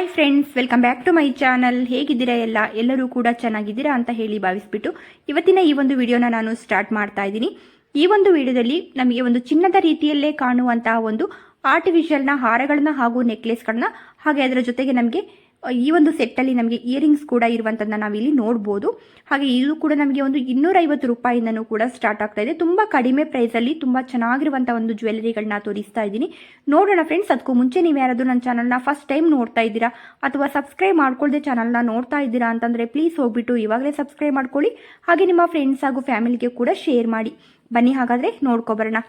Hi friends welcome back to my channel ಹೇಗಿದ್ದೀರಾ ಎಲ್ಲ? ಎಲ್ಲರೂ ಕೂಡ ಚೆನ್ನಾಗಿದ್ದೀರಾ ಅಂತ ಹೇಳಿ ಭಾವಿಸ್ಬಿಟ್ಟು ಇವತ್ತಿನ ಈ ಒಂದು ವಿಡಿಯೋನ ನಾನು ಸ್ಟಾರ್ಟ್ ಮಾಡ್ತಾ ಇದ್ದೀನಿ. ಈ ಒಂದು ವಿಡಿಯೋದಲ್ಲಿ ನಮಗೆ ಒಂದು ಚಿನ್ನದ ರೀತಿಯಲ್ಲೇ ಕಾಣುವಂತಹ ಒಂದು ಆರ್ಟಿಫಿಷಿಯಲ್ನ ಹಾರಗಳನ್ನ ಹಾಗೂ ನೆಕ್ಲೆಸ್ಗಳನ್ನ ಹಾಗೆ ಅದರ ಜೊತೆಗೆ ನಮಗೆ ಈ ಒಂದು ಸೆಟ್ಟಲ್ಲಿ ನಮಗೆ ಇಯರಿಂಗ್ಸ್ ಕೂಡ ಇರುವಂಥದ್ದನ್ನ ನಾವಿಲ್ಲಿ ನೋಡ್ಬೋದು. ಹಾಗೆ ಇದು ಕೂಡ ನಮಗೆ ಒಂದು ಇನ್ನೂರೈವತ್ತು ರೂಪಾಯಿಂದನೂ ಕೂಡ ಸ್ಟಾರ್ಟ್ ಆಗ್ತಾ ಇದೆ. ತುಂಬ ಕಡಿಮೆ ಪ್ರೈಸಲ್ಲಿ ತುಂಬ ಚೆನ್ನಾಗಿರುವಂಥ ಒಂದು ಜ್ಯುವೆಲರಿಗಳನ್ನ ತೋರಿಸ್ತಾ ಇದ್ದೀನಿ. ನೋಡೋಣ ಫ್ರೆಂಡ್ಸ್ ಅದಕ್ಕೂ ಮುಂಚೆ ನೀವು ಯಾರಾದರೂ ನನ್ನ ಚಾನಲ್ನ ಫಸ್ಟ್ ಟೈಮ್ ನೋಡ್ತಾ ಇದ್ದೀರಾ ಅಥವಾ ಸಬ್ಸ್ಕ್ರೈಬ್ ಮಾಡ್ಕೊಳ್ಳದೆ ಚಾನಲ್ನ ನೋಡ್ತಾ ಇದ್ದೀರಾ ಅಂತಂದರೆ ಪ್ಲೀಸ್ ಹೋಗ್ಬಿಟ್ಟು ಇವಾಗಲೇ ಸಬ್ಸ್ಕ್ರೈಬ್ ಮಾಡ್ಕೊಳ್ಳಿ. ಹಾಗೆ ನಿಮ್ಮ ಫ್ರೆಂಡ್ಸ್ ಹಾಗೂ ಫ್ಯಾಮಿಲಿಗೆ ಕೂಡ ಶೇರ್ ಮಾಡಿ. ಬನ್ನಿ ಹಾಗಾದರೆ ನೋಡ್ಕೊಬರೋಣ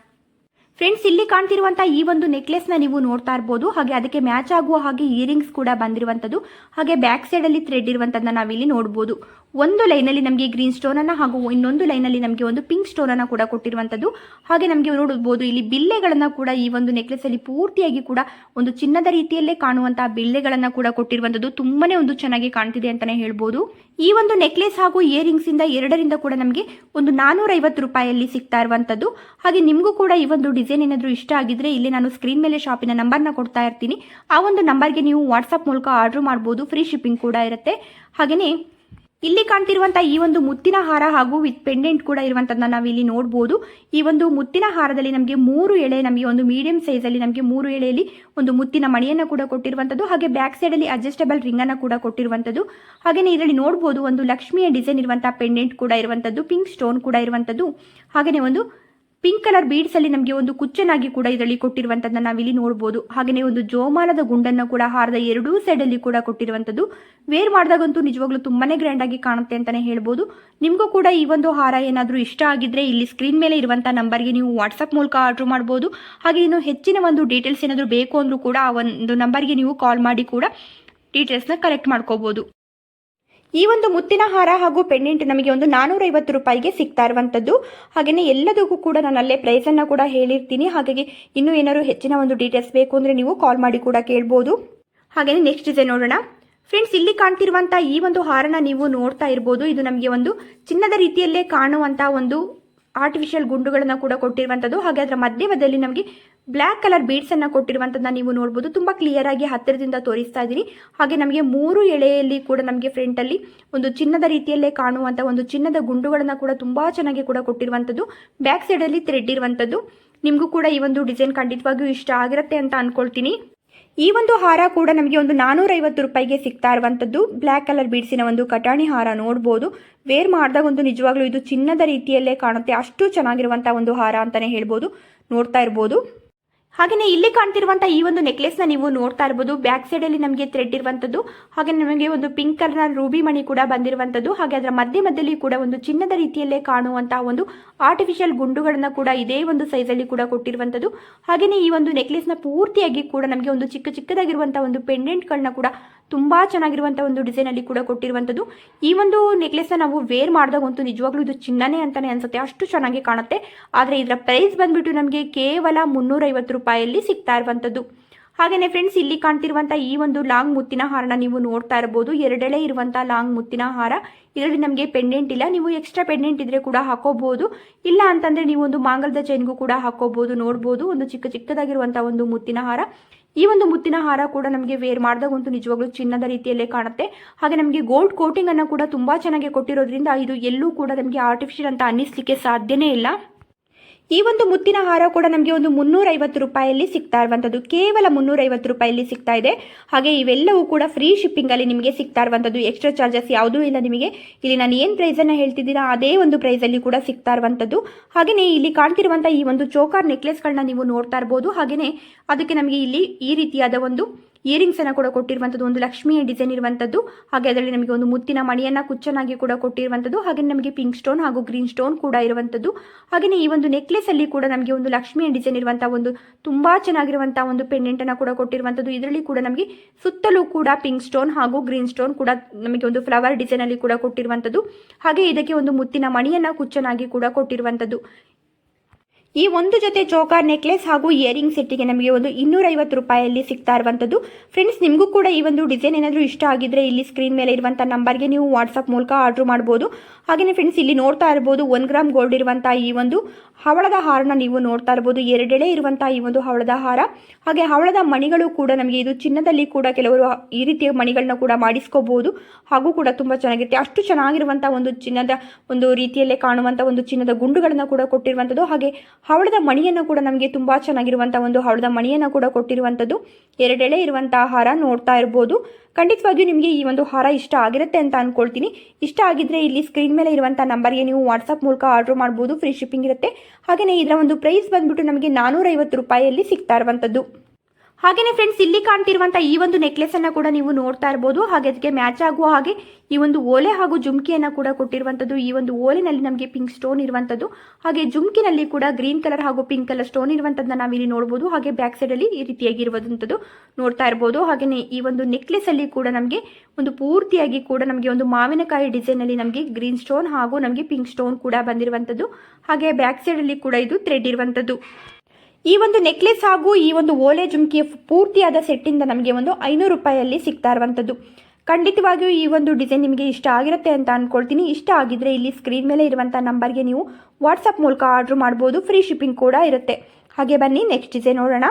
ಫ್ರೆಂಡ್ಸ್ ಇಲ್ಲಿ ಕಾಣ್ತಿರುವಂತಹ ಈ ಒಂದು ನೆಕ್ಲೆಸ್ನ ನೀವು ನೋಡ್ತಾ ಇರಬಹುದು ಹಾಗೆ ಅದಕ್ಕೆ ಮ್ಯಾಚ್ ಆಗುವ ಹಾಗೆ ಇಯರಿಂಗ್ಸ್ ಕೂಡ ಬಂದಿರುವಂತದ್ದು. ಹಾಗೆ ಬ್ಯಾಕ್ ಸೈಡ್ ಅಲ್ಲಿ ಥ್ರೆಡ್ ಇರುವಂತದನ್ನ ನಾವಿಲ್ಲಿ ನೋಡಬಹುದು ಒಂದು ಲೈನ್ ಅಲ್ಲಿ ನಮಗೆ ಗ್ರೀನ್ ಸ್ಟೋನ್ ಅನ್ನ ಹಾಗೂ ಇನ್ನೊಂದು ಲೈನ್ ಅಲ್ಲಿ ನಮಗೆ ಒಂದು ಪಿಂಕ್ ಸ್ಟೋನ್ ಅನ್ನ ಕೂಡ ಕೊಟ್ಟಿರುವಂತದ್ದು. ಹಾಗೆ ನಮಗೆ ನೋಡಬಹುದು ಇಲ್ಲಿ ಬಿಲ್ಲೆಗಳನ್ನ ಕೂಡ ಈ ಒಂದು ನೆಕ್ಲೆಸ್ ಅಲ್ಲಿ ಪೂರ್ತಿಯಾಗಿ ಕೂಡ ಒಂದು ಚಿನ್ನದ ರೀತಿಯಲ್ಲೇ ಕಾಣುವಂತಹ ಬಿಲ್ಲೆಗಳನ್ನ ಕೂಡ ಕೊಟ್ಟಿರುವಂತದ್ದು. ತುಂಬಾನೇ ಒಂದು ಚೆನ್ನಾಗಿ ಕಾಣ್ತಿದೆ ಅಂತಾನೆ ಹೇಳ್ಬೋದು. ಈ ಒಂದು ನೆಕ್ಲೆಸ್ ಹಾಗೂ ಇಯರಿಂಗ್ಸ್ ಇಂದ ಎರಡರಿಂದ ಕೂಡ ನಮಗೆ ಒಂದು ನಾನೂರ ಐವತ್ತು ರೂಪಾಯಿಯಲ್ಲಿ ಸಿಗ್ತಾ ಇರುವಂತದ್ದು. ಹಾಗೆ ನಿಮಗೂ ಕೂಡ ಈ ಒಂದು ಡಿಸೈನ್ ಏನಾದರೂ ಇಷ್ಟ ಆಗಿದ್ರೆ ಇಲ್ಲಿ ನಾನು ಸ್ಕ್ರೀನ್ ಮೇಲೆ ಶಾಪಿನ ನಂಬರ್ನ ಕೊಡ್ತಾ ಇರ್ತೀನಿ. ಆ ಒಂದು ನಂಬರ್ಗೆ ನೀವು ವಾಟ್ಸಪ್ ಮೂಲಕ ಆರ್ಡರ್ ಮಾಡ್ಬೋದು. ಫ್ರೀ ಶಿಪ್ಪಿಂಗ್ ಕೂಡ ಇರುತ್ತೆ. ಹಾಗೆಯೇ ಇಲ್ಲಿ ಕಾಣ್ತಿರುವಂತಹ ಈ ಒಂದು ಮುತ್ತಿನ ಹಾರ ಹಾಗೂ ವಿತ್ ಪೆಂಡೆಂಟ್ ಕೂಡ ಇರುವಂಥದ್ದನ್ನ ನಾವು ಇಲ್ಲಿ ನೋಡಬಹುದು ಈ ಒಂದು ಮುತ್ತಿನ ಹಾರದಲ್ಲಿ ನಮಗೆ ಮೂರು ಎಳೆ, ನಮಗೆ ಒಂದು ಮೀಡಿಯಂ ಸೈಜ್ ಅಲ್ಲಿ ನಮಗೆ ಮೂರು ಎಳೆಯಲ್ಲಿ ಒಂದು ಮುತ್ತಿನ ಮಣಿಯನ್ನ ಕೂಡ ಕೊಟ್ಟಿರುವಂಥದ್ದು ಹಾಗೆ ಬ್ಯಾಕ್ ಸೈಡ್ ಅಲ್ಲಿ ಅಡ್ಜಸ್ಟಬಲ್ ರಿಂಗ್ ಅನ್ನ ಕೂಡ ಕೊಟ್ಟಿರುವಂಥದ್ದು ಹಾಗೆಯೇ ಇದರಲ್ಲಿ ನೋಡಬಹುದು ಒಂದು ಲಕ್ಷ್ಮಿಯ ಡಿಸೈನ್ ಇರುವಂತಹ ಪೆಂಡೆಂಟ್ ಕೂಡ ಇರುವಂತದ್ದು. ಪಿಂಕ್ ಸ್ಟೋನ್ ಕೂಡ ಇರುವಂತದ್ದು. ಹಾಗೆಯೇ ಒಂದು ಪಿಂಕ್ ಕಲರ್ ಬೀಡ್ಸ್ ಅಲ್ಲಿ ನಮಗೆ ಒಂದು ಕುಚ್ಚನಾಗಿ ಕೂಡ ಇದರಲ್ಲಿ ಕೊಟ್ಟಿರುವಂತದ್ದನ್ನ ನಾವಿಲ್ಲಿ ನೋಡಬಹುದು ಹಾಗೆಯೇ ಒಂದು ಜೋಮಾನದ ಗುಂಡನ್ನು ಕೂಡ ಹಾರದ ಎರಡೂ ಸೈಡ್ ಅಲ್ಲಿ ಕೂಡ ಕೊಟ್ಟಿರುವಂತದ್ದು. ವೇರ್ ಮಾಡಿದಾಗಂತೂ ನಿಜವಾಗ್ಲೂ ತುಂಬಾನೇ ಗ್ರ್ಯಾಂಡ್ ಆಗಿ ಕಾಣುತ್ತೆ ಅಂತಾನೆ ಹೇಳ್ಬೋದು. ನಿಮಗೂ ಕೂಡ ಈ ಒಂದು ಹಾರ ಏನಾದರೂ ಇಷ್ಟ ಆಗಿದ್ರೆ ಇಲ್ಲಿ ಸ್ಕ್ರೀನ್ ಮೇಲೆ ಇರುವಂತಹ ನಂಬರ್ಗೆ ನೀವು ವಾಟ್ಸ್ಆಪ್ ಮೂಲಕ ಆರ್ಡರ್ ಮಾಡಬಹುದು ಹಾಗೆ ಇನ್ನು ಹೆಚ್ಚಿನ ಒಂದು ಡೀಟೇಲ್ಸ್ ಏನಾದರೂ ಬೇಕು ಅಂದ್ರೂ ಕೂಡ ಆ ಒಂದು ನಂಬರ್ಗೆ ನೀವು ಕಾಲ್ ಮಾಡಿ ಕೂಡ ಡೀಟೇಲ್ಸ್ನ ಕಲೆಕ್ಟ್ ಮಾಡ್ಕೋಬಹುದು ಈ ಒಂದು ಮುತ್ತಿನ ಹಾರ ಹಾಗೂ ಪೆಂಡೆಂಟ್ ನಮಗೆ ಒಂದು ನಾನೂರ ಐವತ್ತು ರೂಪಾಯಿಗೆ ಸಿಗ್ತಾ ಇರುವಂಥದ್ದು. ಹಾಗೆಯೇ ಎಲ್ಲದಕ್ಕೂ ಕೂಡ ನಾನು ಅಲ್ಲೇ ಪ್ರೈಸನ್ನು ಕೂಡ ಹೇಳಿರ್ತೀನಿ. ಹಾಗಾಗಿ ಇನ್ನೂ ಏನಾದ್ರು ಹೆಚ್ಚಿನ ಒಂದು ಡೀಟೇಲ್ಸ್ ಬೇಕು ಅಂದರೆ ನೀವು ಕಾಲ್ ಮಾಡಿ ಕೂಡ ಕೇಳ್ಬೋದು. ಹಾಗೆಯೇ ನೆಕ್ಸ್ಟ್ ಇದೆ ನೋಡೋಣ. ಫ್ರೆಂಡ್ಸ್ ಇಲ್ಲಿ ಕಾಣ್ತಿರುವಂಥ ಈ ಒಂದು ಹಾರನ ನೀವು ನೋಡ್ತಾ ಇರ್ಬೋದು. ಇದು ನಮಗೆ ಒಂದು ಚಿನ್ನದ ರೀತಿಯಲ್ಲೇ ಕಾಣುವಂಥ ಒಂದು ಆರ್ಟಿಫಿಷಿಯಲ್ ಗುಂಡುಗಳನ್ನು ಕೂಡ ಕೊಟ್ಟಿರುವಂಥದ್ದು ಹಾಗೆ ಅದರ ಮಧ್ಯಮದಲ್ಲಿ ನಮಗೆ ಬ್ಲ್ಯಾಕ್ ಕಲರ್ ಬೀಡ್ಸ್ ಅನ್ನ ಕೊಟ್ಟಿರುವಂಥದ್ದನ್ನ ನೀವು ನೋಡ್ಬೋದು. ತುಂಬಾ ಕ್ಲಿಯರ್ ಆಗಿ ಹತ್ತಿರದಿಂದ ತೋರಿಸ್ತಾ ಇದ್ದೀನಿ ಹಾಗೆ ನಮಗೆ ಮೂರು ಎಳೆಯಲ್ಲಿ ಕೂಡ ನಮಗೆ ಫ್ರಂಟ್ ಅಲ್ಲಿ ಒಂದು ಚಿನ್ನದ ರೀತಿಯಲ್ಲೇ ಕಾಣುವಂಥ ಒಂದು ಚಿನ್ನದ ಗುಂಡುಗಳನ್ನು ಕೂಡ ತುಂಬಾ ಚೆನ್ನಾಗಿ ಕೂಡ ಕೊಟ್ಟಿರುವಂಥದ್ದು ಬ್ಯಾಕ್ ಸೈಡ್ ಅಲ್ಲಿ ಥ್ರೆಡ್ ಇರುವಂಥದ್ದು ನಿಮಗೂ ಕೂಡ ಈ ಒಂದು ಡಿಸೈನ್ ಖಂಡಿತವಾಗಿಯೂ ಇಷ್ಟ ಆಗಿರುತ್ತೆ ಅಂತ ಅನ್ಕೊಳ್ತೀನಿ. ಈ ಒಂದು ಹಾರ ಕೂಡ ನಮಗೆ ಒಂದು ನಾನೂರೈವತ್ತು ರೂಪಾಯಿಗೆ ಸಿಗ್ತಾ ಇರುವಂಥದ್ದು. ಬ್ಲ್ಯಾಕ್ ಕಲರ್ ಬೀಡ್ಸಿನ ಒಂದು ಕಟಾಣಿ ಹಾರ ನೋಡ್ಬೋದು. ವೇರ್ ಮಾಡಿದಾಗ ಒಂದು ನಿಜವಾಗ್ಲೂ ಇದು ಚಿನ್ನದ ರೀತಿಯಲ್ಲೇ ಕಾಣುತ್ತೆ. ಅಷ್ಟು ಚೆನ್ನಾಗಿರುವಂಥ ಒಂದು ಹಾರ ಅಂತಲೇ ಹೇಳ್ಬೋದು. ನೋಡ್ತಾ ಇರ್ಬೋದು. ಹಾಗೆಯೇ ಇಲ್ಲಿ ಕಾಣ್ತಿರುವಂತಹ ಈ ಒಂದು ನೆಕ್ಲೆಸ್ನ ನೀವು ನೋಡ್ತಾ ಇರಬಹುದು ಬ್ಯಾಕ್ ಸೈಡ್ ಅಲ್ಲಿ ನಮಗೆ ಥ್ರೆಡ್ ಇರುವಂತದ್ದು, ಹಾಗೆ ನಮಗೆ ಒಂದು ಪಿಂಕ್ ಕಲರ್ ರೂಬಿ ಮಣಿ ಕೂಡ ಬಂದಿರುವಂತದ್ದು, ಹಾಗೆ ಅದರ ಮಧ್ಯ ಮಧ್ಯದಲ್ಲಿ ಕೂಡ ಒಂದು ಚಿನ್ನದ ರೀತಿಯಲ್ಲೇ ಕಾಣುವಂತಹ ಒಂದು ಆರ್ಟಿಫಿಷಿಯಲ್ ಗುಂಡುಗಳನ್ನ ಕೂಡ ಇದೇ ಒಂದು ಸೈಜ್ ಅಲ್ಲಿ ಕೂಡ ಕೊಟ್ಟಿರುವಂತದ್ದು. ಹಾಗೇನೆ ಈ ಒಂದು ನೆಕ್ಲೆಸ್ನ ಪೂರ್ತಿಯಾಗಿ ಕೂಡ ನಮಗೆ ಒಂದು ಚಿಕ್ಕ ಚಿಕ್ಕದಾಗಿರುವಂತಹ ಒಂದು ಪೆಂಡೆಂಟ್ ಗಳನ್ನ ಕೂಡ ತುಂಬಾ ಚೆನ್ನಾಗಿರುವಂತ ಒಂದು ಡಿಸೈನ್ ಅಲ್ಲಿ ಕೂಡ ಕೊಟ್ಟಿರುವಂತದ್ದು. ಈ ಒಂದು ನೆಕ್ಲೆಸ್ನ ನಾವು ವೇರ್ ಮಾಡಿದಾಗಂತೂ ನಿಜವಾಗ್ಲೂ ಇದು ಚಿನ್ನನೇ ಅಂತಾನೆ ಅನ್ಸುತ್ತೆ. ಅಷ್ಟು ಚೆನ್ನಾಗಿ ಕಾಣುತ್ತೆ. ಆದರೆ ಇದರ ಪ್ರೈಸ್ ಬಂದ್ಬಿಟ್ಟು ನಮಗೆ ಕೇವಲ ಮುನ್ನೂರೈವತ್ತು ರೂಪಾಯಿಯಲ್ಲಿ ಸಿಗ್ತಾ ಇರುವಂಥದ್ದು. ಹಾಗೆಯೇ ಫ್ರೆಂಡ್ಸ್ ಇಲ್ಲಿ ಕಾಣ್ತಿರುವಂಥ ಈ ಒಂದು ಲಾಂಗ್ ಮುತ್ತಿನ ಹಾರನ ನೀವು ನೋಡ್ತಾ ಇರಬಹುದು ಎರಡೆಳೆ ಇರುವಂಥ ಲಾಂಗ್ ಮುತ್ತಿನ ಹಾರ. ಇದರಲ್ಲಿ ನಮಗೆ ಪೆಂಡೆಂಟ್ ಇಲ್ಲ. ನೀವು ಎಕ್ಸ್ಟ್ರಾ ಪೆಂಡೆಂಟ್ ಇದ್ರೆ ಕೂಡ ಹಾಕೋಬಹುದು ಇಲ್ಲ ಅಂತಂದ್ರೆ ನೀವು ಒಂದು ಮಾಂಗಲ್ದ ಚೈನ್ಗೂ ಕೂಡ ಹಾಕೋಬಹುದು ನೋಡಬಹುದು ಒಂದು ಚಿಕ್ಕ ಚಿಕ್ಕದಾಗಿರುವಂತಹ ಒಂದು ಮುತ್ತಿನ ಹಾರ. ಈ ಒಂದು ಮುತ್ತಿನ ಹಾರ ಕೂಡ ನಮಗೆ ವೇರ್ ಮಾಡಿದಾಗಂತೂ ನಿಜವಾಗ್ಲೂ ಚಿನ್ನದ ರೀತಿಯಲ್ಲೇ ಕಾಣುತ್ತೆ. ಹಾಗೆ ನಮಗೆ ಗೋಲ್ಡ್ ಕೋಟಿಂಗ್ ಅನ್ನು ಕೂಡ ತುಂಬಾ ಚೆನ್ನಾಗಿ ಕೊಟ್ಟಿರೋದ್ರಿಂದ ಇದು ಎಲ್ಲೂ ಕೂಡ ನಮಗೆ ಆರ್ಟಿಫಿಷಿಯಲ್ ಅಂತ ಅನ್ನಿಸ್ಲಿಕ್ಕೆ ಸಾಧ್ಯನೇ ಇಲ್ಲ. ಈ ಒಂದು ಮುತ್ತಿನ ಹಾರ ಕೂಡ ನಮಗೆ ಒಂದು ಮುನ್ನೂರೈವತ್ತು ರೂಪಾಯಲ್ಲಿ ಸಿಗ್ತಾ ಇರುವಂಥದ್ದು. ಕೇವಲ ಮುನ್ನೂರೈವತ್ತು ರೂಪಾಯಿಯಲ್ಲಿ ಸಿಗ್ತಾ ಇದೆ. ಹಾಗೆ ಇವೆಲ್ಲವೂ ಕೂಡ ಫ್ರೀ ಶಿಪ್ಪಿಂಗಲ್ಲಿ ನಿಮಗೆ ಸಿಗ್ತಾ ಇರುವಂಥದ್ದು. ಎಕ್ಸ್ಟ್ರಾ ಚಾರ್ಜಸ್ ಯಾವುದೂ ಇಲ್ಲ ನಿಮಗೆ. ಇಲ್ಲಿ ನಾನು ಏನು ಪ್ರೈಸನ್ನು ಹೇಳ್ತಿದ್ದೀರಾ ಅದೇ ಒಂದು ಪ್ರೈಸಲ್ಲಿ ಕೂಡ ಸಿಗ್ತಾ ಇರುವಂಥದ್ದು. ಹಾಗೆಯೇ ಇಲ್ಲಿ ಕಾಣ್ತಿರುವಂಥ ಈ ಒಂದು ಚೋಕಾರ್ ನೆಕ್ಲೆಸ್ಗಳನ್ನ ನೀವು ನೋಡ್ತಾ ಇರ್ಬೋದು. ಹಾಗೆಯೇ ಅದಕ್ಕೆ ನಮಗೆ ಇಲ್ಲಿ ಈ ರೀತಿಯಾದ ಒಂದು ಇಯರಿಂಗ್ಸ್ ಅನ್ನ ಕೂಡ ಕೊಟ್ಟಿರುವಂಥದ್ದು ಒಂದು ಲಕ್ಷ್ಮಿಯ ಡಿಸೈನ್ ಇರುವಂಥದ್ದು ಹಾಗೆ ಅದರಲ್ಲಿ ನಮಗೆ ಒಂದು ಮುತ್ತಿನ ಮಣಿಯನ್ನ ಕುಚ್ಚನಾಗಿ ಕೂಡ ಕೊಟ್ಟಿರುವಂಥದ್ದು ಹಾಗೆ ನಮಗೆ ಪಿಂಕ್ ಸ್ಟೋನ್ ಹಾಗೂ ಗ್ರೀನ್ ಸ್ಟೋನ್ ಕೂಡ ಇರುವಂಥದ್ದು ಹಾಗೆಯೇ ಈ ಒಂದು ನೆಕ್ಲೆಸ್ ಅಲ್ಲಿ ಕೂಡ ನಮಗೆ ಒಂದು ಲಕ್ಷ್ಮಿಯ ಡಿಸೈನ್ ಇರುವಂತಹ ಒಂದು ತುಂಬಾ ಚೆನ್ನಾಗಿರುವಂತಹ ಒಂದು ಪೆಂಡೆಂಟ್ ಅನ್ನ ಕೂಡ ಕೊಟ್ಟಿರುವಂಥದ್ದು ಇದರಲ್ಲಿ ಕೂಡ ನಮಗೆ ಸುತ್ತಲೂ ಕೂಡ ಪಿಂಕ್ ಸ್ಟೋನ್ ಹಾಗೂ ಗ್ರೀನ್ ಸ್ಟೋನ್ ಕೂಡ ನಮಗೆ ಒಂದು ಫ್ಲವರ್ ಡಿಸೈನ್ ಅಲ್ಲಿ ಕೂಡ ಕೊಟ್ಟಿರುವಂಥದ್ದು ಹಾಗೆ ಇದಕ್ಕೆ ಒಂದು ಮುತ್ತಿನ ಮಣಿಯನ್ನ ಕುಚ್ಚನಾಗಿ ಕೂಡ ಕೊಟ್ಟಿರುವಂಥದ್ದು ಈ ಒಂದು ಜೊತೆ ಚೋಕರ್ ನೆಕ್ಲೆಸ್ ಹಾಗೂ ಇಯರಿಂಗ್ ಸೆಟ್ಟಿಗೆ ನಮಗೆ ಒಂದು ಇನ್ನೂರೈವತ್ತು ರೂಪಾಯಲ್ಲಿ ಸಿಗ್ತಾ ಇರುವಂಥದ್ದು. ಫ್ರೆಂಡ್ಸ್ ನಿಮಗೂ ಕೂಡ ಈ ಒಂದು ಡಿಸೈನ್ ಏನಾದರೂ ಇಷ್ಟ ಆಗಿದ್ರೆ ಇಲ್ಲಿ ಸ್ಕ್ರೀನ್ ಮೇಲೆ ಇರುವಂಥ ನಂಬರ್ಗೆ ನೀವು ವಾಟ್ಸಪ್ ಮೂಲಕ ಆರ್ಡ್ರ್ ಮಾಡ್ಬೋದು. ಹಾಗೆಯೇ ಫ್ರೆಂಡ್ಸ್ ಇಲ್ಲಿ ನೋಡ್ತಾ ಇರ್ಬೋದು ಒನ್ ಗ್ರಾಮ್ ಗೋಲ್ಡ್ ಇರುವಂಥ ಈ ಒಂದು ಹವಳದ ಹಾರನ ನೀವು ನೋಡ್ತಾ ಇರ್ಬೋದು. ಎರಡೆಳೆ ಇರುವಂತಹ ಈ ಒಂದು ಹವಳದ ಹಾರ. ಹಾಗೆ ಹವಳದ ಮಣಿಗಳು ಕೂಡ ನಮಗೆ ಇದು ಚಿನ್ನದಲ್ಲಿ ಕೂಡ ಕೆಲವರು ಈ ರೀತಿಯ ಮಣಿಗಳನ್ನ ಕೂಡ ಮಾಡಿಸ್ಕೋಬಹುದು ಹಾಗೂ ಕೂಡ ತುಂಬಾ ಚೆನ್ನಾಗಿರುತ್ತೆ. ಅಷ್ಟು ಚೆನ್ನಾಗಿರುವಂತಹ ಒಂದು ಚಿನ್ನದ ಒಂದು ರೀತಿಯಲ್ಲೇ ಕಾಣುವಂಥ ಒಂದು ಚಿನ್ನದ ಗುಂಡುಗಳನ್ನು ಕೂಡ ಕೊಟ್ಟಿರುವಂಥದ್ದು. ಹಾಗೆ ಹವಳದ ಮಣಿಯನ್ನು ಕೂಡ ನಮಗೆ ತುಂಬಾ ಚೆನ್ನಾಗಿರುವಂತಹ ಒಂದು ಹವಳದ ಮಣಿಯನ್ನು ಕೂಡ ಕೊಟ್ಟಿರುವಂಥದ್ದು. ಎರಡೆಳೆ ಇರುವಂತಹ ಹಾರ ನೋಡ್ತಾ ಇರ್ಬೋದು. ಖಂಡಿತವಾಗಿಯೂ ನಿಮಗೆ ಈ ಒಂದು ಹಾರ ಇಷ್ಟ ಆಗಿರುತ್ತೆ ಅಂತ ಅಂದ್ಕೊಳ್ತೀನಿ ಇಷ್ಟ ಆಗಿದ್ರೆ ಇಲ್ಲಿ ಸ್ಕ್ರೀನ್ ಮೇಲೆ ಇರುವಂಥ ನಂಬರ್ಗೆ ನೀವು ವಾಟ್ಸಪ್ ಮೂಲಕ ಆರ್ಡರ್ ಮಾಡ್ಬೋದು. ಫ್ರೀ ಶಿಪ್ಪಿಂಗ್ ಇರುತ್ತೆ. ಹಾಗೆಯೇ ಇದರ ಒಂದು ಪ್ರೈಸ್ ಬಂದ್ಬಿಟ್ಟು ನಮಗೆ ನಾನೂರೈವತ್ತು ರೂಪಾಯಿಯಲ್ಲಿ ಸಿಗ್ತಾ ಇರುವಂಥದ್ದು ಹಾಗೆಯೇ ಫ್ರೆಂಡ್ಸ್ ಇಲ್ಲಿ ಕಾಣ್ತಿರುವಂಥ ಈ ಒಂದು ನೆಕ್ಲೆಸ್ ಅನ್ನ ಕೂಡ ನೀವು ನೋಡ್ತಾ ಇರಬಹುದು ಹಾಗೆ ಅದಕ್ಕೆ ಮ್ಯಾಚ್ ಆಗುವ ಹಾಗೆ ಈ ಒಂದು ಓಲೆ ಹಾಗೂ ಜುಮ್ಕಿಯನ್ನ ಕೂಡ ಕೊಟ್ಟಿರುವಂತದ್ದು ಈ ಒಂದು ಓಲೆನಲ್ಲಿ ನಮಗೆ ಪಿಂಕ್ ಸ್ಟೋನ್ ಇರುವಂತದ್ದು ಹಾಗೆ ಜುಮ್ಕಿನಲ್ಲಿ ಕೂಡ ಗ್ರೀನ್ ಕಲರ್ ಹಾಗೂ ಪಿಂಕ್ ಕಲರ್ ಸ್ಟೋನ್ ಇರುವಂತಹದ್ನ ನಾವು ಇಲ್ಲಿ ನೋಡಬಹುದು ಹಾಗೆ ಬ್ಯಾಕ್ ಸೈಡ್ ಅಲ್ಲಿ ಈ ರೀತಿಯಾಗಿರುವಂಥದ್ದು ನೋಡ್ತಾ ಇರಬಹುದು ಹಾಗೆಯೇ ಈ ಒಂದು ನೆಕ್ಲೆಸ್ ಅಲ್ಲಿ ಕೂಡ ನಮಗೆ ಒಂದು ಪೂರ್ತಿಯಾಗಿ ಕೂಡ ನಮಗೆ ಒಂದು ಮಾವಿನಕಾಯಿ ಡಿಸೈನ್ ಅಲ್ಲಿ ನಮಗೆ ಗ್ರೀನ್ ಸ್ಟೋನ್ ಹಾಗೂ ನಮಗೆ ಪಿಂಕ್ ಸ್ಟೋನ್ ಕೂಡ ಬಂದಿರುವಂತದ್ದು ಹಾಗೆ ಬ್ಯಾಕ್ ಸೈಡ್ ಅಲ್ಲಿ ಕೂಡ ಇದು ಥ್ರೆಡ್ ಇರುವಂಥದ್ದು. ಈ ಒಂದು ನೆಕ್ಲೆಸ್ ಹಾಗೂ ಈ ಒಂದು ಓಲೆ ಜುಮ್ಕಿಯ ಪೂರ್ತಿಯಾದ ಸೆಟ್ಟಿಂದ ನಮಗೆ ಒಂದು ಐನೂರು ರೂಪಾಯಲ್ಲಿ ಸಿಗ್ತಾ ಇರುವಂಥದ್ದು. ಖಂಡಿತವಾಗಿಯೂ ಈ ಒಂದು ಡಿಸೈನ್ ನಿಮಗೆ ಇಷ್ಟ ಆಗಿರುತ್ತೆ ಅಂತ ಅಂದ್ಕೊಳ್ತೀನಿ ಇಷ್ಟ ಆಗಿದ್ರೆ ಇಲ್ಲಿ ಸ್ಕ್ರೀನ್ ಮೇಲೆ ಇರುವಂಥ ನಂಬರ್ಗೆ ನೀವು ವಾಟ್ಸಪ್ ಮೂಲಕ ಆರ್ಡ್ರ್ ಮಾಡ್ಬೋದು. ಫ್ರೀ ಶಿಪ್ಪಿಂಗ್ ಕೂಡ ಇರುತ್ತೆ. ಹಾಗೆ ಬನ್ನಿ, ನೆಕ್ಸ್ಟ್ ಡಿಸೈನ್ ನೋಡೋಣ.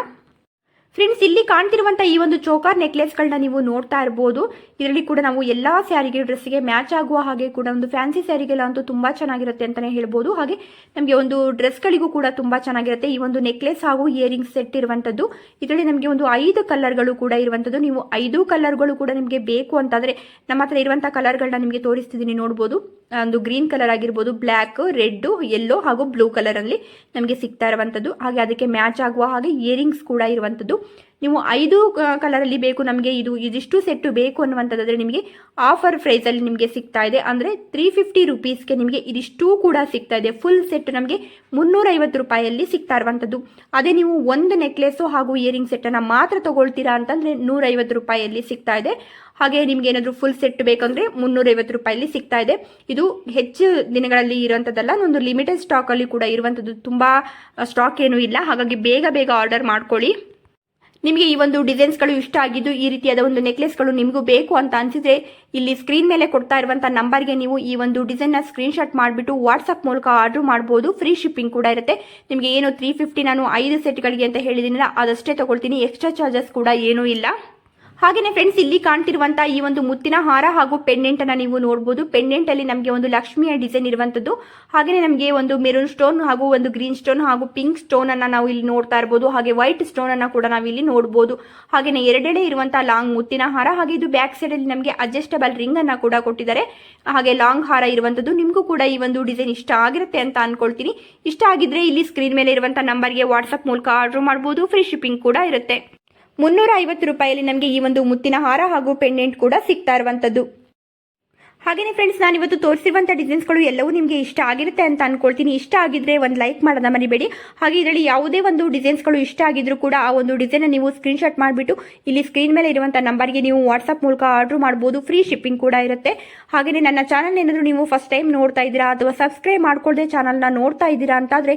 ಫ್ರೆಂಡ್ಸ್ ಇಲ್ಲಿ ಕಾಣ್ತಿರುವಂತಹ ಈ ಒಂದು ಚೋಕಾರ್ ನೆಕ್ಲೆಸ್ಗಳನ್ನ ನೀವು ನೋಡ್ತಾ ಇರಬಹುದು ಇದರಲ್ಲಿ ಕೂಡ ನಾವು ಎಲ್ಲ ಸ್ಯಾರಿಗೆ ಡ್ರೆಸ್ಗೆ ಮ್ಯಾಚ್ ಆಗುವ ಹಾಗೆ ಕೂಡ ಒಂದು ಫ್ಯಾನ್ಸಿ ಸ್ಯಾರಿಗೆಲ್ಲ ಅಂತೂ ತುಂಬಾ ಚೆನ್ನಾಗಿರುತ್ತೆ ಅಂತಾನೆ ಹೇಳ್ಬೋದು. ಹಾಗೆ ನಮಗೆ ಒಂದು ಡ್ರೆಸ್ಗಳಿಗೂ ಕೂಡ ತುಂಬಾ ಚೆನ್ನಾಗಿರುತ್ತೆ. ಈ ಒಂದು ನೆಕ್ಲೆಸ್ ಹಾಗೂ ಇಯರಿಂಗ್ ಸೆಟ್ ಇರುವಂತದ್ದು. ಇದರಲ್ಲಿ ನಮಗೆ ಒಂದು ಐದು ಕಲರ್ಗಳು ಕೂಡ ಇರುವಂತದ್ದು. ನೀವು ಐದು ಕಲರ್ಗಳು ಕೂಡ ನಿಮಗೆ ಬೇಕು ಅಂತಂದರೆ ನಮ್ಮ ಹತ್ರ ಇರುವಂಥ ಕಲರ್ಗಳನ್ನ ನಿಮಗೆ ತೋರಿಸ್ತಿದ್ದೀನಿ ನೋಡ್ಬೋದು. ಒಂದು ಗ್ರೀನ್ ಕಲರ್ ಆಗಿರ್ಬೋದು ಬ್ಲ್ಯಾಕ್ ರೆಡ್ ಯೆಲ್ಲೋ ಹಾಗೂ ಬ್ಲೂ ಕಲರ್ ಅಲ್ಲಿ ನಮಗೆ ಸಿಗ್ತಾ ಇರುವಂತದ್ದು. ಹಾಗೆ ಅದಕ್ಕೆ ಮ್ಯಾಚ್ ಆಗುವ ಹಾಗೆ ಇಯರಿಂಗ್ಸ್ ಕೂಡ ಇರುವಂಥದ್ದು ನೀವು ಐದು ಕಲರಲ್ಲಿ ಬೇಕು ನಮಗೆ ಇದು, ಇದಿಷ್ಟು ಸೆಟ್ಟು ಬೇಕು ಅನ್ನುವಂಥದ್ದಾದರೆ ನಿಮಗೆ ಆಫರ್ ಪ್ರೈಸಲ್ಲಿ ನಿಮಗೆ ಸಿಗ್ತಾ ಇದೆ. ಅಂದರೆ ತ್ರೀ ಫಿಫ್ಟಿ ರುಪೀಸ್ಗೆ ನಿಮಗೆ ಇದಿಷ್ಟು ಕೂಡ ಸಿಗ್ತಾ ಇದೆ. ಫುಲ್ ಸೆಟ್ ನಮಗೆ ಮುನ್ನೂರೈವತ್ತು ರೂಪಾಯಿಯಲ್ಲಿ ಸಿಗ್ತಾ ಇರುವಂಥದ್ದು. ಅದೇ ನೀವು ಒಂದು ನೆಕ್ಲೆಸ್ಸು ಹಾಗೂ ಇಯರಿಂಗ್ ಸೆಟ್ಟನ್ನು ಮಾತ್ರ ತಗೊಳ್ತೀರಾ ಅಂತಂದರೆ ನೂರೈವತ್ತು ರೂಪಾಯಿಯಲ್ಲಿ ಸಿಗ್ತಾ ಇದೆ. ಹಾಗೆ ನಿಮ್ಗೆ ಏನಾದರೂ ಫುಲ್ ಸೆಟ್ ಬೇಕಂದ್ರೆ ಮುನ್ನೂರೈವತ್ತು ರೂಪಾಯಲ್ಲಿ ಸಿಗ್ತಾ ಇದೆ. ಇದು ಹೆಚ್ಚು ದಿನಗಳಲ್ಲಿ ಇರುವಂಥದ್ದಲ್ಲ, ಒಂದು ಲಿಮಿಟೆಡ್ ಸ್ಟಾಕಲ್ಲಿ ಕೂಡ ಇರುವಂಥದ್ದು. ತುಂಬ ಸ್ಟಾಕ್ ಏನೂ ಇಲ್ಲ. ಹಾಗಾಗಿ ಬೇಗ ಬೇಗ ಆರ್ಡರ್ ಮಾಡ್ಕೊಳ್ಳಿ. ನಿಮಗೆ ಈ ಒಂದು ಡಿಸೈನ್ಸ್ಗಳು ಇಷ್ಟ ಆಗಿದ್ದು, ಈ ರೀತಿಯಾದ ಒಂದು ನೆಕ್ಲೆಸ್ಗಳು ನಿಮಗೂ ಬೇಕು ಅಂತ ಅನಿಸಿದ್ರೆ, ಇಲ್ಲಿ ಸ್ಕ್ರೀನ್ ಮೇಲೆ ಕೊಡ್ತಾ ಇರುವಂಥ ನಂಬರ್ಗೆ ನೀವು ಈ ಒಂದು ಡಿಸೈನ್ನ ಸ್ಕ್ರೀನ್ಶಾಟ್ ಮಾಡಿಬಿಟ್ಟು ವಾಟ್ಸಪ್ ಮೂಲಕ ಆರ್ಡರ್ ಮಾಡ್ಬೋದು. ಫ್ರೀ ಶಿಪ್ಪಿಂಗ್ ಕೂಡ ಇರುತ್ತೆ. ನಿಮಗೆ ಏನು ತ್ರೀ ಫಿಫ್ಟಿ ನಾನು ಐದು ಸೆಟ್ಗಳಿಗೆ ಅಂತ ಹೇಳಿದ್ದೀನಿಲ್ಲ, ಅದಷ್ಟೇ ತಗೊಳ್ತೀನಿ. ಎಕ್ಸ್ಟ್ರಾ ಚಾರ್ಜಸ್ ಕೂಡ ಏನೂ ಇಲ್ಲ. ಹಾಗೆಯೇ ಫ್ರೆಂಡ್ಸ್ ಇಲ್ಲಿ ಕಾಣ್ತಿರುವಂತ ಈ ಒಂದು ಮುತ್ತಿನ ಹಾರ ಹಾಗೂ ಪೆಂಡೆಂಟ್ ಅನ್ನ ನೀವು ನೋಡಬಹುದು ಪೆಂಡೆಂಟ್ ಅಲ್ಲಿ ನಮಗೆ ಒಂದು ಲಕ್ಷ್ಮಿಯ ಡಿಸೈನ್ ಇರುವಂತದ್ದು. ಹಾಗೆಯೇ ನಮಗೆ ಒಂದು ಮೆರೂನ್ ಸ್ಟೋನ್ ಹಾಗೂ ಒಂದು ಗ್ರೀನ್ ಸ್ಟೋನ್ ಹಾಗೂ ಪಿಂಕ್ ಸ್ಟೋನ್ ಅನ್ನ ನಾವು ಇಲ್ಲಿ ನೋಡ್ತಾ ಇರಬಹುದು ಹಾಗೆ ವೈಟ್ ಸ್ಟೋನ್ ಅನ್ನ ಕೂಡ ನಾವು ಇಲ್ಲಿ ನೋಡಬಹುದು ಹಾಗೆಯೇ ಎರಡೆಡೆ ಇರುವಂತಹ ಲಾಂಗ್ ಮುತ್ತಿನ ಹಾರ ಹಾಗೆ ಇದು ಬ್ಯಾಕ್ ಸೈಡ್ ಅಲ್ಲಿ ನಮಗೆ ಅಡ್ಜಸ್ಟಬಲ್ ರಿಂಗ್ ಅನ್ನ ಕೂಡ ಕೊಟ್ಟಿದ್ದಾರೆ. ಹಾಗೆ ಲಾಂಗ್ ಹಾರ ಇರುವಂತದ್ದು ನಿಮಗೂ ಕೂಡ ಈ ಒಂದು ಡಿಸೈನ್ ಇಷ್ಟ ಆಗಿರುತ್ತೆ ಅಂತ ಅನ್ಕೊಳ್ತೀನಿ. ಇಷ್ಟ ಆಗಿದ್ರೆ ಇಲ್ಲಿ ಸ್ಕ್ರೀನ್ ಮೇಲೆ ಇರುವಂತಹ ನಂಬರ್ಗೆ ವಾಟ್ಸ್ಆಪ್ ಮೂಲಕ ಆರ್ಡರ್ ಮಾಡಬಹುದು ಫ್ರೀ ಶಿಪ್ಪಿಂಗ್ ಕೂಡ ಇರುತ್ತೆ. ಮುನ್ನೂರ ಐವತ್ತು ರೂಪಾಯಿಯಲ್ಲಿ ನಮಗೆ ಈ ಒಂದು ಮುತ್ತಿನ ಹಾರ ಹಾಗೂ ಪೆಂಡೆಂಟ್ ಕೂಡ ಸಿಗ್ತಾ ಇರುವಂಥದ್ದು ಹಾಗೆಯೇ ಫ್ರೆಂಡ್ಸ್ ನಾನು ಇವತ್ತು ತೋರಿಸಿರುವಂಥ ಡಿಸೈನ್ಸ್ಗಳು ಎಲ್ಲವೂ ನಿಮಗೆ ಇಷ್ಟ ಆಗಿರುತ್ತೆ ಅಂತ ಅನ್ಕೊಳ್ತೀನಿ. ಇಷ್ಟ ಆಗಿದ್ರೆ ಒಂದು ಲೈಕ್ ಮಾಡೋದ ಮರಿಬೇಡಿ. ಹಾಗೆ ಇದರಲ್ಲಿ ಯಾವುದೇ ಒಂದು ಡಿಸೈನ್ಸ್ಗಳು ಇಷ್ಟ ಆಗಿದ್ರು ಕೂಡ ಆ ಒಂದು ಡಿಸೈನ್ ನೀವು ಸ್ಕ್ರೀನ್ಶಾಟ್ ಮಾಡಿಬಿಟ್ಟು ಇಲ್ಲಿ ಸ್ಕ್ರೀನ್ ಮೇಲೆ ಇರುವಂಥ ನಂಬರ್ಗೆ ನೀವು ವಾಟ್ಸಪ್ ಮೂಲಕ ಆರ್ಡರ್ ಮಾಡ್ಬೋದು. ಫ್ರೀ ಶಿಪ್ಪಿಂಗ್ ಕೂಡ ಇರುತ್ತೆ. ಹಾಗೆಯೇ ನನ್ನ ಚಾನಲ್ ಏನಾದರೂ ನೀವು ಫಸ್ಟ್ ಟೈಮ್ ನೋಡ್ತಾ ಇದ್ದೀರಾ ಅಥವಾ ಸಬ್ಸ್ಕ್ರೈಬ್ ಮಾಡ್ಕೊಳ್ಳದೆ ಚಾನಲ್ನ ನೋಡ್ತಾ ಇದ್ದೀರಾ ಅಂತಾದರೆ